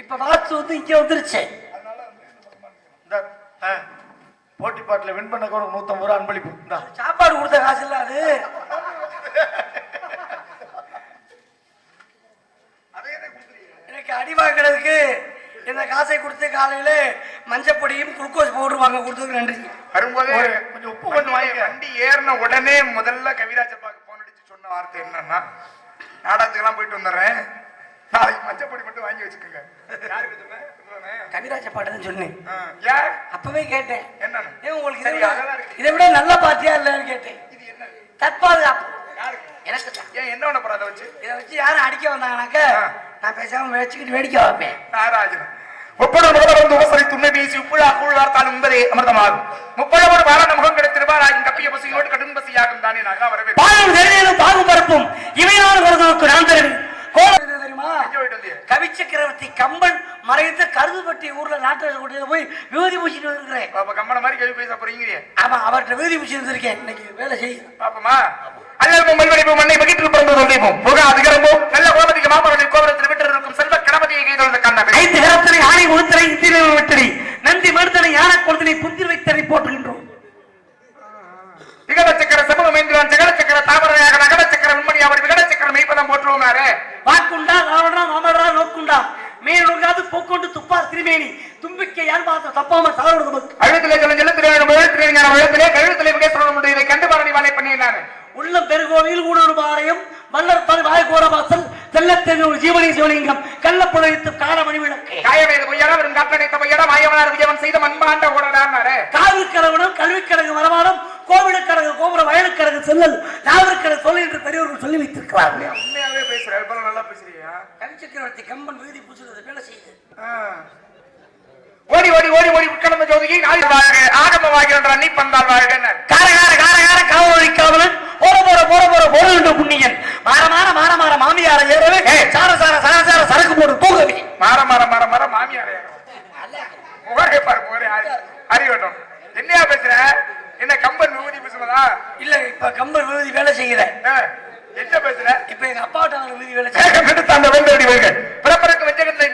இப்ப வாட்சு வந்து இங்க வந்துருச்சு. போட்டி பாட்டில் வின் பண்ண கூட நூத்தம்பது ரூபா அன்பளிப்பு. சாப்பாடு கொடுத்த காசு இல்ல அது. எனக்கு அடி இந்த காசை கொடுத்து காலையில மஞ்சப்பொடியும் குளுக்கோஸ் பவுடர் வாங்க கொடுத்ததுக்கு நன்றி. வரும்போது கொஞ்சம் உப்பு கொஞ்சம் வாங்கிக்க. வண்டி ஏறின உடனே முதல்ல கவிராஜப்பாக்கு போன் அடிச்சு சொன்ன வார்த்தை என்னன்னா நாடகத்துக்கெல்லாம் போயிட்டு வந்துடுறேன். நாளைக்கு மஞ்சப்பொடி மட்டும் வாங்கி வச்சுக்கோங்க. யாருக்கு சொன்னேன்? சொன்னேனே. கவிராஜ பாட்டு தான் சொன்னேன். ஆ, ஏன் அப்பவே கேட்டேன். என்னன்னு? உங்களுக்கு இதை விட நல்ல பாத்தியா இல்லைன்னு கேட்டேன். இது என்ன? தற்பாதுகாப்பு. யாருக்கு? எனக்கு தான் ஏன் என்ன பண்ண போற அதை வச்சு? இதை வச்சு யாரும் அடிக்க வந்தாங்கனாக்க. நான் பேசாம வச்சுக்கிட்டு வேடிக்கை வைப்பேன் நாராஜன் முப்பது வந்து உபசரி துண்ணை பேசி உப்புழா கூழ்வார்த்தால் உண்பதே அமிர்தமாகும். முப்பழவோடு வாரான முகம் கிடைத்திருவாராயின் கப்பிய பசியோடு கடும் பசியாகும் தானே நான் வரவே பாலும் தெரியும் பாகு பரப்பும். இவையான வருவதற்கு நான் கோலம் இது தெரியுமா போயிட்டு வந்தியே கவி சக்கரவர்த்தி கம்பன் மறைந்த கருதுபட்டி ஊர்ல நாட்டு போய் விபூதி பூசிட்டு வந்திருக்கிறேன். பாப்பா கம்மன மாதிரி கவி பேச போறீங்க ஆமா அவர்கிட்ட விபூதி பூசி வந்திருக்கேன். இன்னைக்கு வேலை செய்யும் பாப்பமா? அல்லல்பம் மல்வடிப்பு மண்ணை பகிட்டு பிறந்து சொல்லிப்போம் முக அதிகரமும் நல்ல கோபதிக்கு மாமரனை கோபுரத்தில் விட்டு இருக்கும் செல்வ கணபதியை கைதொழுது கண்ண ஐந்து கரத்தனை ஆணை உளுத்தனை இந்திரை வெட்டனை நந்தி மருத்தனை யானை கொழுத்தனை புந்திர் வைத்தனை போற்றுகின்றோம். விகட சக்கர சமூகம் என்றான் ஜெகட சக்கர தாமரையாக நகட சக்கர உண்மணி அவர் விகட சக்கரம் மெய்ப்பதம் போற்றுவோமாரு வாக்குண்டா ராவணா மாமரா நோக்குண்டா. மேல் நோக்காது போக்கொண்டு துப்பார் திருமேனி. தும்பிக்கை யான் பார்த்த தப்பாம சாரோடு அழுத்திலே சொல்ல எழுத்திலே ஞான எழுத்திலே கழுத்திலே விகேஸ்வரன் இதை கண்டு பாரணி வாழை பண்ணினாரு. உள்ளம் பெருகோவில் ஊடுருவு பாளையம் வல்லர் பல் வாய்கோர வாசல் தெல்லத்தெரு ஜீவனி சிவலிங்கம் கள்ளப்புழைத்து காலமணி விளக்கு காயவேது பொய்யடா வெறும் காற்றடைத்த பொய்யடா மாயவனார் விஜயவன் செய்த மண்பாண்ட ஓடடான்னாரு காவிற்கழகனும் கல்விக்கழகு வரமானம் கோவிலுக்கழகு கோபுர வயலுக்கழகு செல்லல் நாவிற்கழகு சொல்லி என்று பெரியவர்கள் சொல்லி வைத்திருக்கிறார்கள். உண்மையாவே பேசுற இப்ப நல்லா பேசுறியா? கவி சக்கரவர்த்தி கம்பன் வீதி பூசுறது வேலை செய்யுது. ஓடி ஓடி ஓடி ஓடி உட்கலந்த ஜோதியை நாளை வாழ்க ஆகமமாகின்ற நீ பந்தால் வாழ்க கார கார கார கார காவல் காவலன் போற போற போற போற போற என்று புண்ணியன். மாற மாற மாற மாற மாமியார ஏறவே சார சார சார சார சரக்கு போட்டு போகவே. மாற மாற மாற மாற மாமியாரே முகரே பாரு முகரே அறிவட்டும். என்னையா பேசுற? என்ன கம்பன் விபூதி பேசுனதா இல்ல இப்ப கம்பன் விருதி வேலை செய்யற ஆ, என்ன பேசுற? இப்ப எங்க அப்பாட்ட அவர் வேலை எடுத்து அந்த வெந்தடி வருக பிறப்பருக்கு வெஞ்சகத்தை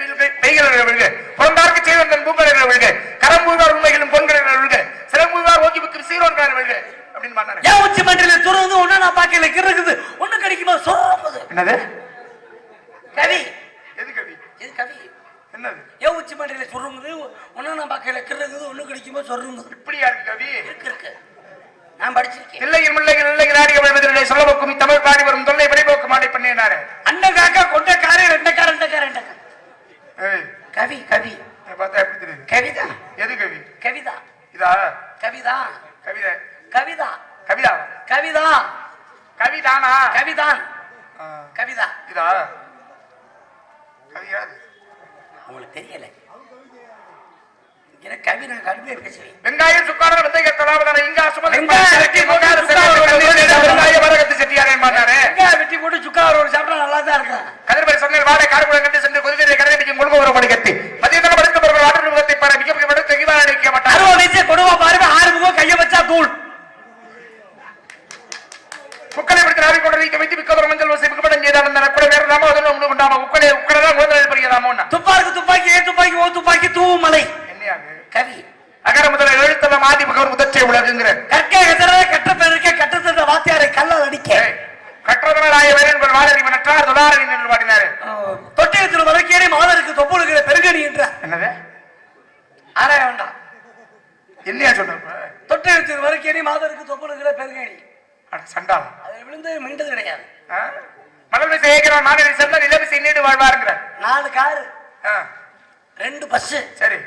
பெய்கிற வருக பிறந்தாருக்கு செய்வந்தன் பூப்பரைகிற வருக கரம்பூவார் உண்மைகளும் பொன்கிற வருக சிறம்பூவார் ஓக்கி புக்கு சீரோன்கார வருக அப்படின்னு பண்ணாரு ஏன் உச்சி மண்டல துறந்து ஒண்ணு நான் பாக்கல இருக்குது ஒண்ணு கிடைக்குமா? சொல்லும்போது என்னது கவி எது கவி இது கவி என்னது ஏன் உச்சி மண்டல நான் பாக்கல இருக்குது ஒண்ணு கிடைக்குமா சொல்லுங்குது இப்படியா இருக்கு கவி. இருக்கு இருக்கு. நான் படிச்சிருக்கேன். இல்லையில் முல்லையில் இல்லையில் ஆடிய வருவதில்லை சொல்ல போக்கும் தமிழ் பாடி வரும் தொல்லை விரைபோக்கு மாடி பண்ணினாரு. அண்ட காக்கா கொண்ட காரே ரெண்ட கார ரெண்ட கார ரெண்ட கார. ஏய். கவி கவி. பார்த்தா எப்படி தெரியுது? கவிதா. எது கவி? கவிதா. இதா? கவிதா. கவிதை. கவிதா. கவிதா. கவிதா. கவிதானா? கவிதான். கவிதா. இதா? கவியா? உங்களுக்கு தெரியல. வெங்காயம் சுக்காரம் வெந்தய தலாவதான இங்கா சுமதி வெங்காயம் பச்சை, வெட்டி முகார போட்டு செல்வம், சுக்காரம் கண்ணீர் வெட்டி நீர் வெங்காய வரகத்து செட்டியாரே மாட்டாரு வெட்டி போட்டு சுக்கார ஒரு சாப்பிட்டா நல்லா தான் இருக்கும் கதிர்படி சொன்ன வாடை கார்குலம் கண்டு சென்று கொதிரை கடைபிடிக்கும் கொள்கை ஒரு மணி கத்தி மதியத்தில் படுத்த பிறகு ஆற்று முகத்தை பாரு மிக மிக படுத்த இவார நிற்க மாட்டார் அறுபது வயசு கொடுவா பாருங்க ஆறு முகம் கைய வச்சா தூள் முக்களை பிடித்து நாவி கொண்டு வைக்க வைத்து மிக்கதொரு மஞ்சள் வசதி மிக்கப்படம் செய்தால் அந்த கூட வேற நாம அதில் ஒன்று உண்டாம உக்கடை உக்கடை தான் முதல் பெரியதாமோ துப்பாக்கி துப்பாக்கி ஏ துப்பாக்கி ஓ துப்பாக்கி தூவும் மலை மகர் முதற்றை உலகுங்கிற கற்க கதற கட்ட பெருக்க கட்டத்தட்ட வாத்தியாரை கல்லால் அடிக்க. கற்றதனால் ஆய வேறு வாழறி நற்றார் தொழாரி என்று பாடினாரு. தொட்டியத்தில் வரைக்கேறி மாதருக்கு தொப்புளுகிற பெருங்கடி என்ற. என்னது? ஆராய வேண்டாம். என்னையா சொன்ன தொட்டியத்தில் வரைக்கேறி மாதருக்கு தொப்புளுகிற பெருங்கடி அட சண்டாளம். அது விழுந்து மீண்டது கிடையாது. விசை ஏற்கிறவன் மாநகரி செல்ல நிலவிசை நீடு வாழ்வாருங்கிற நாலு காரு ரெண்டு பஸ் சரி.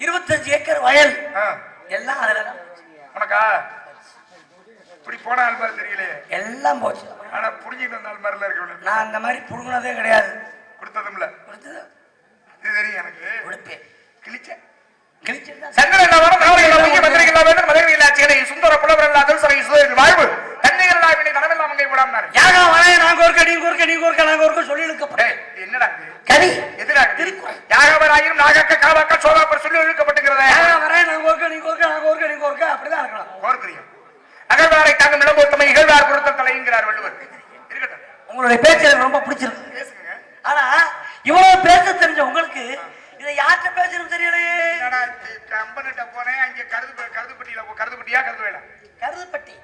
இருபத்தஞ்சு ஏக்கர் வயல். எல்லாம் அதுல தான் உனக்கா? இப்படி போன தெரியலையே. எல்லாம் போச்சு. ஆனா புடிங்கிட்டு வந்த ஆள் மாதிரில இருக்க நான் அந்த மாதிரி புடுங்கினதே கிடையாது. கொடுத்ததும்ல. கொடுத்தது. இது தெரியும் எனக்கு. கொடுப்பேன். கிழிச்சேன். கிழிச்சிருந்தா சரை. எதிராக. யாகவராயிரம் நாகக்க காவாக்க சோகாப்பர் சொல்லி இழுக்கப்பட்டுகிறதே யாரா வரே நான் கோர்க்க நீ கோர்க்க நான் கோர்க்க நீ கோர்க்க. அப்படிதான் இருக்கணும் கோர்க்கிறியம் அகழ்வாரை தாங்கும் நிலம்பொருத்தமை இகழ்வார் பொருத்தம் தலைங்கிறார் வள்ளுவர். இருக்கட்டும். உங்களுடைய பேச்சு எனக்கு ரொம்ப பிடிச்சிருக்கு. பேசுங்க. ஆனா இவ்வளவு பேச தெரிஞ்ச உங்களுக்கு இதை யார்கிட்ட பேசணும் தெரியலையே. கம்பனிட்ட போனேன் அங்க கருது கருதுப்பட்டியில கருதுப்பட்டியா கருதுவேல? கருதுப்பட்டி.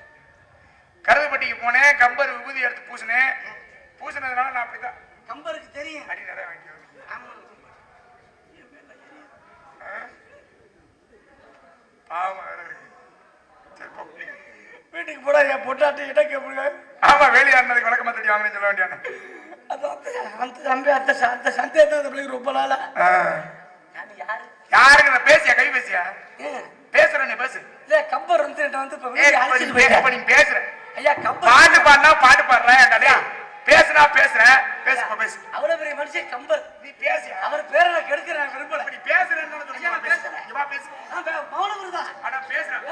கருதுப்பட்டிக்கு போனேன் கம்பர் விபூதி எடுத்து பூசினேன். பூசினதுனால நான் அப்படிதான். கம்பருக்கு தெரியும். அடி நிறைய வாங்கி. ஆமா. ஆமா வேற இருக்கு. சரி, போ. வீட்டுக்கு போனா என் பொட்டாட்டி இடம் கேட்புங்க ஆமா வேலையாடுனதுக்கு விளக்கமா தட்டி வாங்கினேன்னு சொல்ல வேண்டியான அது அந்த அந்த தம்பி அந்த அந்த சந்தேகத்தை அந்த பிள்ளைக்கு ரொம்ப நாளா. யாருக்கு நான் பேசியா கை பேசியா? ஏன்? பேசுற நீ பேசு. இல்ல கம்பர் வந்து வந்து இப்ப நீ அழைச்சிட்டு பேச- இப்ப போயிட்டேன் நீ பேசுற. ஐயா கம்பர் பாட்டு பாடினா பாட்டு பாடுறேன்? பேசுனா பேசுறேன் பேசு பேசு. அவ்வளவு பெரிய மனுஷன் கம்பர் நீ பேசியா அவர் பேரை நான் கெடுக்க நான் விரும்பல. நீ பேசுறேன்னு நான் பேசுறேன். பேசு. நான் வருதா அட பேசுறேன்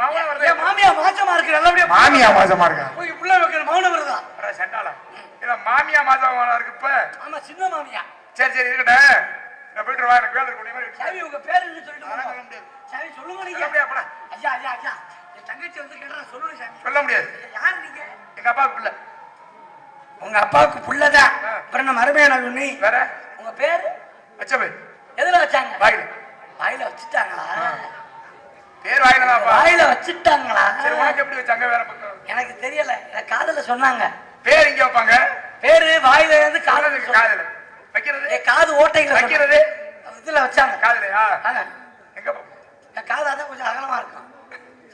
மௌனம் வருது. என் மாமியா மாசமா இருக்கு நல்லபடியா மாமியா மாசமா இருக்கா? போய் புள்ள வைக்கிற மௌனம் வருதா? அட சண்டாளா. இல்ல மாமியா மாசமா இருக்கு இப்ப. ஆமா சின்ன மாமியா சரி சரி இருக்கட்டும். நான் போயிட்டு வா எனக்கு வேலை இருக்கு உன்னை மாதிரி சாமி உங்க பேரு என்ன சொல்லிட்டு. சாமி சொல்லுங்க நீங்க சொல்ல முடியாது, போடா. ஐயா ஐயா ஐயா என் தங்கச்சி வந்து கேட்டா சொல்லுங்க சாமி. சொல்ல முடியாது. யார் நீங்க? எங்க அப்பா பிள்ளை. உங்க அப்பாவுக்கு புள்ளதான். அப்புறம் நம்ம அருமையான உண்ணி வேற. உங்க பேரு? வச்சபே எதுல வச்சாங்க? வாயில. வாயில வச்சுட்டாங்களா? பேர் வாயிலதான்ப்பா. வாயில வச்சுட்டாங்களா? சரி உனக்கு எப்படி வச்சாங்க வேற பக்கம்? எனக்கு தெரியல. எனக்கு காதுல சொன்னாங்க. பேர் எங்க வைப்பாங்க? பேரு வாயில இருந்து காதுல காதல. வைக்கிறது? என் காது சொன்னாங்க. வைக்கிறது? இதுல வச்சாங்க. காதலையா. எங்க? என் காது அதான் கொஞ்சம் அகலமா இருக்கும்.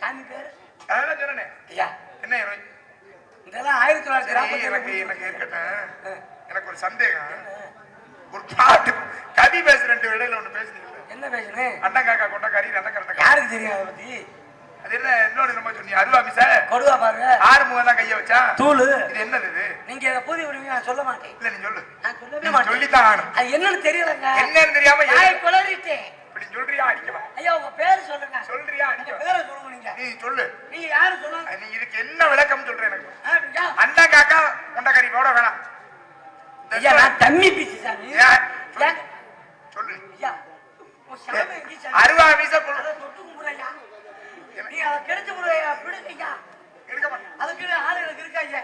சாமி பேரு? அதெல்லாம் சொன்னேனே. ஐயா. என்ன? இதெல்லாம் ஆயிரத்தி தொள்ளாயிரத்தி எனக்கு எனக்கு இருக்கட்டும். எனக்கு ஒரு சந்தேகம். ஒரு பாட்டு. கவி பேசுறேன் இடையில ஒண்ணு பேசுனீங்க என்ன பேசுனேன் அண்ணன் காக்கா கொண்ட கறி நல்ல கறந்த யாருக்கு தெரியும் அதை பத்தி? அது என்ன இன்னொன்னு நம்ம சொன்னீங்க. அருவா மிச. கொடுவா பாருங்க. ஆறு முகம் தான் கைய வச்சா? தூளு. இது என்னது இது? நீங்க இதை பூதி விடுவீங்க நான் சொல்ல மாட்டேன். இல்ல நீ சொல்லு. நான் சொல்லவே ஆகணும். அது என்னன்னு தெரியலங்க. என்னன்னு தெரியாம எது- குளறிட்டேன். இப்படி சொல்றியா? அடிக்கவா. ஐயா உங்க பேரு சொல்லுங்க. சொல்றியா? அடிக்கவா. பேரை சொல்லுங்க நீங்க. நீ சொல்லு. நீங்க யாரு சொல்லுங்க நீ இதுக்கு என்ன விளக்கம் சொல்ற எனக்கு ஆ, ஐயா. அண்ணன் காக்கா கொண்ட கறி போட வேணாம் ஐயா நான் தம்மி பீச்சு சாமி? சொல்லு. ஐயா? அருவா அதை தொட்டு கும்பிடுறேன் ஐயா. நீ அதை கெடுத்து விடுறியா பிடிங்க ஐயா அதுக்கு ஆளுகளுக்கு இருக்கா ஐயா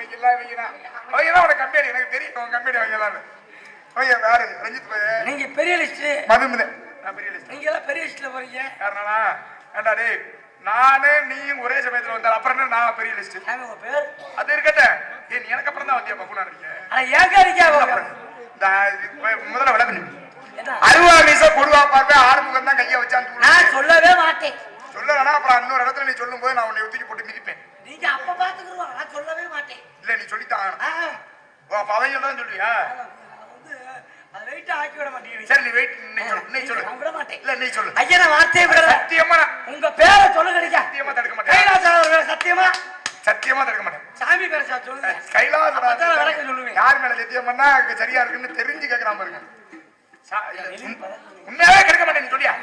வைக்கலாம் வைக்கலாம் வைக்கலாம் எனக்கு தெரியும் கம்பெனி வைக்கலாம்னு ஓகே வேற ரஞ்சித் நீங்க பெரிய லிஸ்ட் மதுமினே நான் பெரிய லிஸ்ட் நீங்க எல்லாம் பெரிய லிஸ்ட்ல போறீங்க காரணனா ஏண்டா டேய் நானு நீயும் ஒரே சமயத்துல வந்தால் அப்புறம் என்ன? நான் பெரிய லிஸ்ட் சாமி உங்க பேர்? அது இருக்கட்டும். ஏய் நீ எனக்கு அப்புறம் தான் வந்தியா பப்பு நான் ஏன் இது முதல்ல என்ன? அருவா மீச கொடுவா பார்ப்பேன் ஆறுமுகம் தான் கையை வச்சான் நான் சொல்லவே மாட்டேன். சொல்லலனா அப்புறம் இன்னொரு இடத்துல நீ சொல்லும் போது நான் உன்னை தூக்கி போட்டு மிதிப்பேன். நீங்க அப்ப பாத்துக்கிறோம் நான் சொல்லவே மாட்டேன். இல்ல நீ சொல்லித்தான் அவன் தான் சொல்லுவியா? ஆக்கி விட மாட்டேன் சரி நீ வெயிட் நீ சொல்லு நீ சொல்லு. நான் விட மாட்டேன். இல்ல நீ சொல்லு. ஐயா நான் வார்த்தையை விடல. சத்தியமா உங்க பேரை சொல்லுங்க நீங்க சத்தியமா தடுக்க மாட்டேன். கைலாசம் அவர்களே, சத்தியமா? சத்தியமா தடுக்க மாட்டேன். சாமி பேரை சொல்லுங்க. கைலாச அப்பதான் விளக்கம் சொல்லுவேன். யார் மேல சத்தியம் பண்ணா அங்க சரியா இருக்குன்னு தெரிஞ்சு கேக்குறான் பாருங்க. உண்மையாவே கெடுக்க மாட்டேன் நீ சொல்லியா?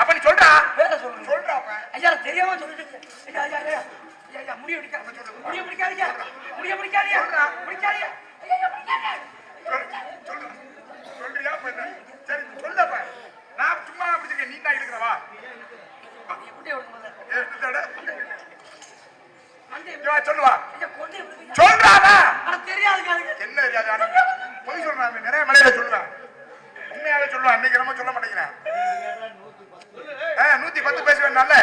அப்ப நீ சொல்றா. பேரை சொல்றா ஐயா தெரியாம சொல்லிட்டு ஐயா ஐயா ஐயா. ஐயா, ஐயா முடிய பிடிக்காத முடிய பிடிக்காதீங்க முடிய பிடிக்காதீங்க பிடிக்காதீங்க ஐயா, ஐயா, பிடிக்காதீங்க. சொல்லு, என்ன? சரி சொல்லப்ப நான் சும்மா பிடிச்சிருக்கேன். நீ தான் இருக்கிறவா சொல்லுவா. அதுக்கு. என்ன தெரியாது? பொய் சொல்றான் அவன். நிறைய மலையில சொல்லுவான் உண்மையாவே சொல்லுவான் அன்னைக்கு நம்ம சொல்ல மாட்டேங்கிறான். நூத்தி பத்து பேசுவேன் நல்ல.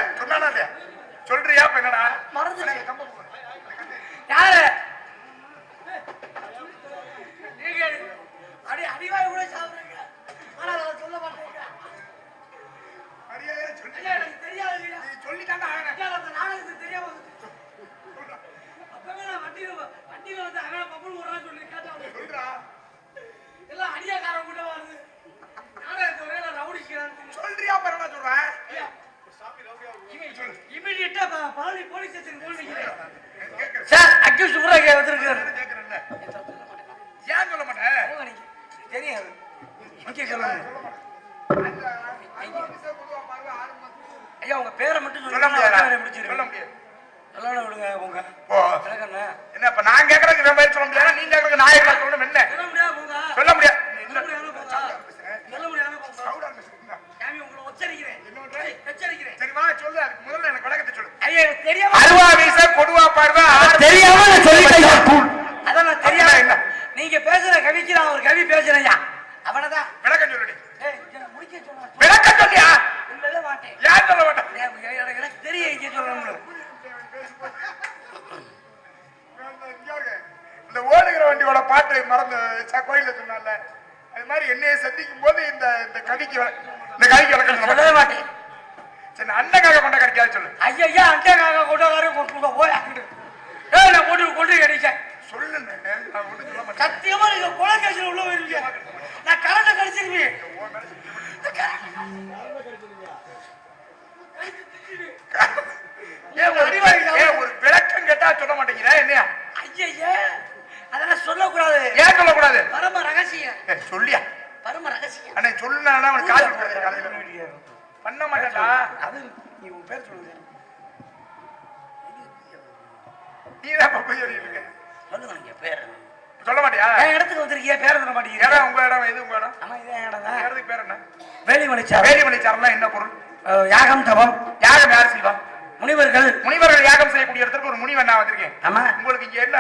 மாட்டேங்கிற என்னையா ஐயா அதெல்லாம் சொல்லக்கூடாது. ஏன் சொல்லக்கூடாது? பரம ரகசியம். சொல்லியா? பரம ரகசியம். அண்ணே காசு கொடுக்குறது காலையில. பண்ண மாட்டேன்டா. அது நீ உன் பேர் சொல்லுங்க. நீ தான் போய் சொல்லிட்டு இருக்க. சொல்லுங்க நீங்க பேர். சொல்ல மாட்டியா? என் இடத்துக்கு வந்திருக்கீங்க பேர் சொல்ல மாட்டேங்கிறீங்க. இடம் உங்க இடம் எது உங்க இடம்? ஆமா இதே இடம் தான் இடத்துக்கு பேர் என்ன? வேலிமலை சாரம்னா என்ன பொருள்? யாகம் தபம் யாகம் யார் செய்வா முனிவர்கள். முனிவர்கள் யாகம் செய்யக்கூடிய இடத்துக்கு ஒரு முனிவன் நான் வந்திருக்கேன். ஆமா. உங்களுக்கு இங்க என்ன?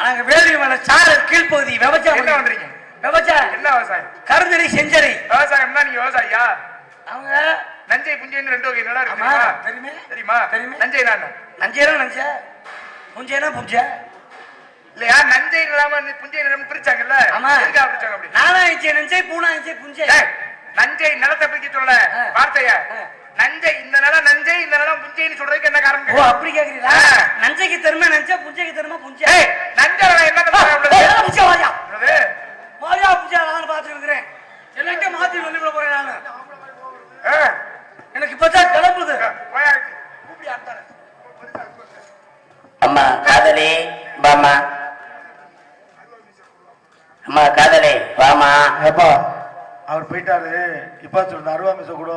நாங்க வேலிமலை சாரல் கீழ்ப்பகுதி விவசாயம் என்ன வந்திருக்கீங்க? விவசாயம். என்ன விவசாயம்? கருந்தறி செஞ்சரி. விவசாயம்னா நீங்க விவசாயியா? அவங்க நஞ்சை புஞ்சைன்னு ரெண்டு வகை நிலம் இருக்கு தெரியுமா? தெரியுமே. தெரியுமா. நஞ்சை நான். நஞ்சேனா நஞ்ச புஞ்சேனா புஞ்ச. இல்லையா? நஞ்சை நிலாம புஞ்சை நிலம் பிரிச்சாங்கல்ல? ஆமா. எதுக்காக பிரிச்சாங்க அப்படி? நானா இஞ்சே நஞ்சை பூனா இஞ்சே புஞ்சே நஞ்சை நிலத்தை பிரிக்க சொல்ல. வார்த்தைய. நஞ்சை இந்த நிலம் நஞ்சை இந்த நிலம் புஞ்சைன்னு சொல்றதுக்கு என்ன காரணம் ஓ. அப்படி கேக்குறீங்களா. நஞ்சைக்கு தருமா நஞ்ச புஞ்சைக்கு தருமா புஞ்ச. ஏய் நஞ்சை என்ன புஞ்ச வாயா. உள்ளது? வாயா புஞ்ச நான் பாத்துட்டு இருக்கிறேன். எல்லாத்தையும் மாத்தி வெளிய விட போறேன் நானு. எனக்கு இப்பதான் கிளம்புது. அம்மா காதலி வாமா அம்மா காதலி வாமா ஏப்பா அவர் போயிட்டாரு. இப்ப சொல்ற அருவா மிச கூட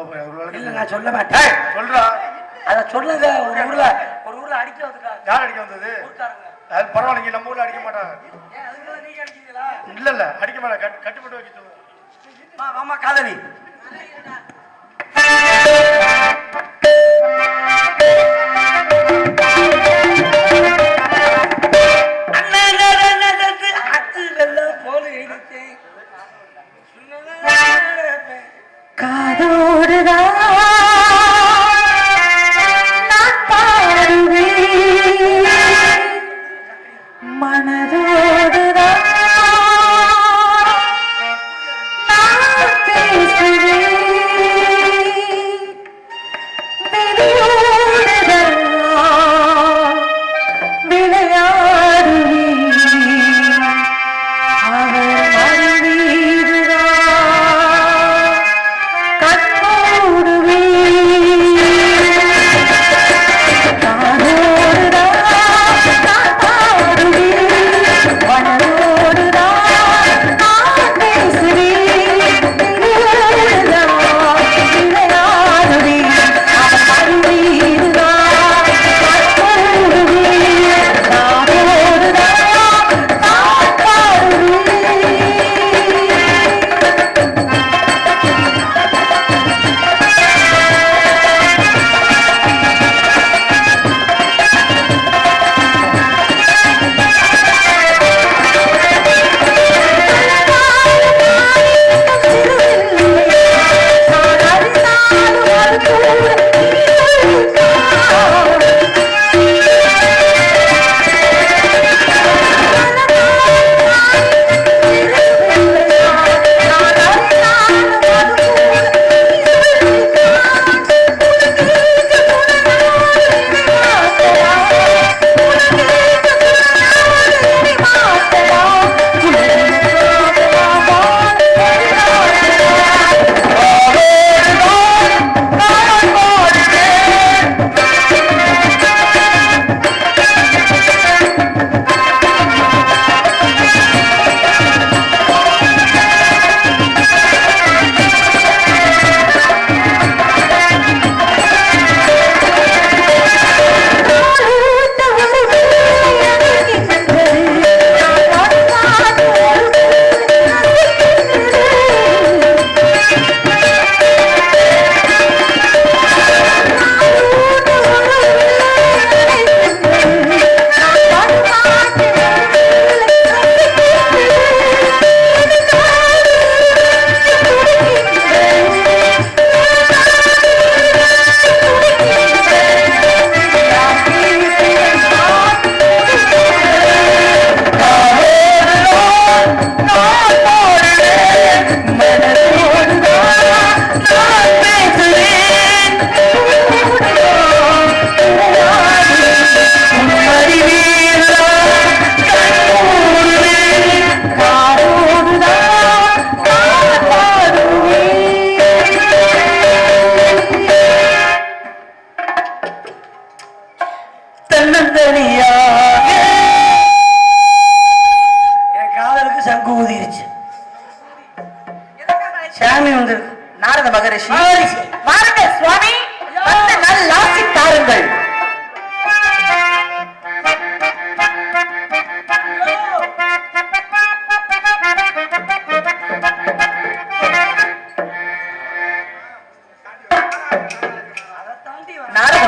இல்ல நான் சொல்ல மாட்டேன். சொல்றா. அத சொல்லுங்க ஒரு ஊர்ல ஒரு ஊர்ல அடிக்க வந்துட்டாங்க யார் அடிக்க வந்தது? அது பரவாயில்லைங்க நம்ம ஊர்ல அடிக்க மாட்டாங்க. இல்ல இல்ல அடிக்க மாட்டாங்க. கட்டு- கட்டுப்பட்டு வைக்க சொல்லுங்க. காதலி.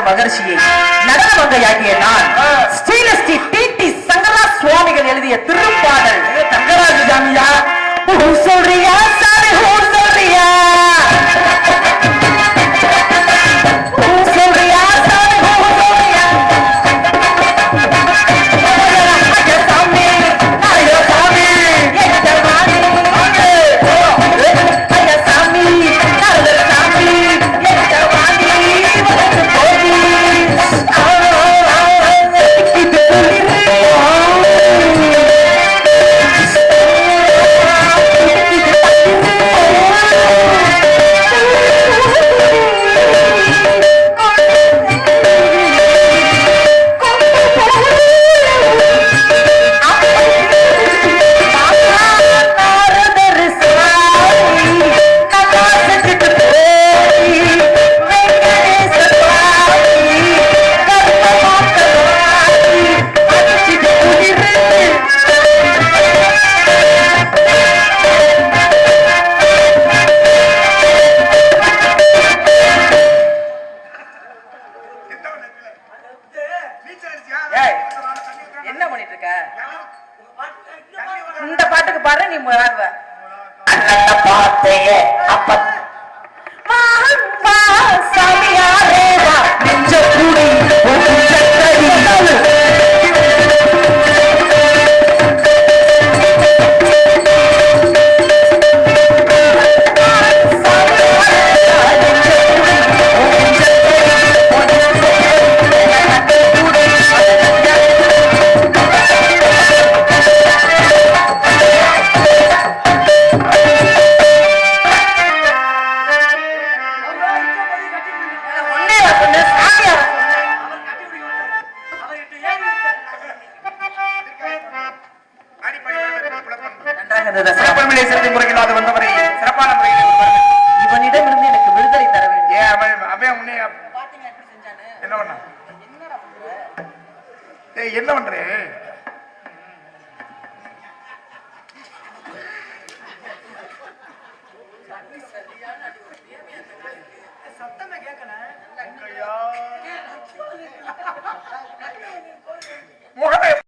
மகர்ஷியை நடனமங்கையாகிய நான் ஸ்ரீலஸ்ரீ டி சங்கரா சுவாமிகள் எழுதிய திருப்பாடல். தங்கராஜ சாமியா? சொல்றியா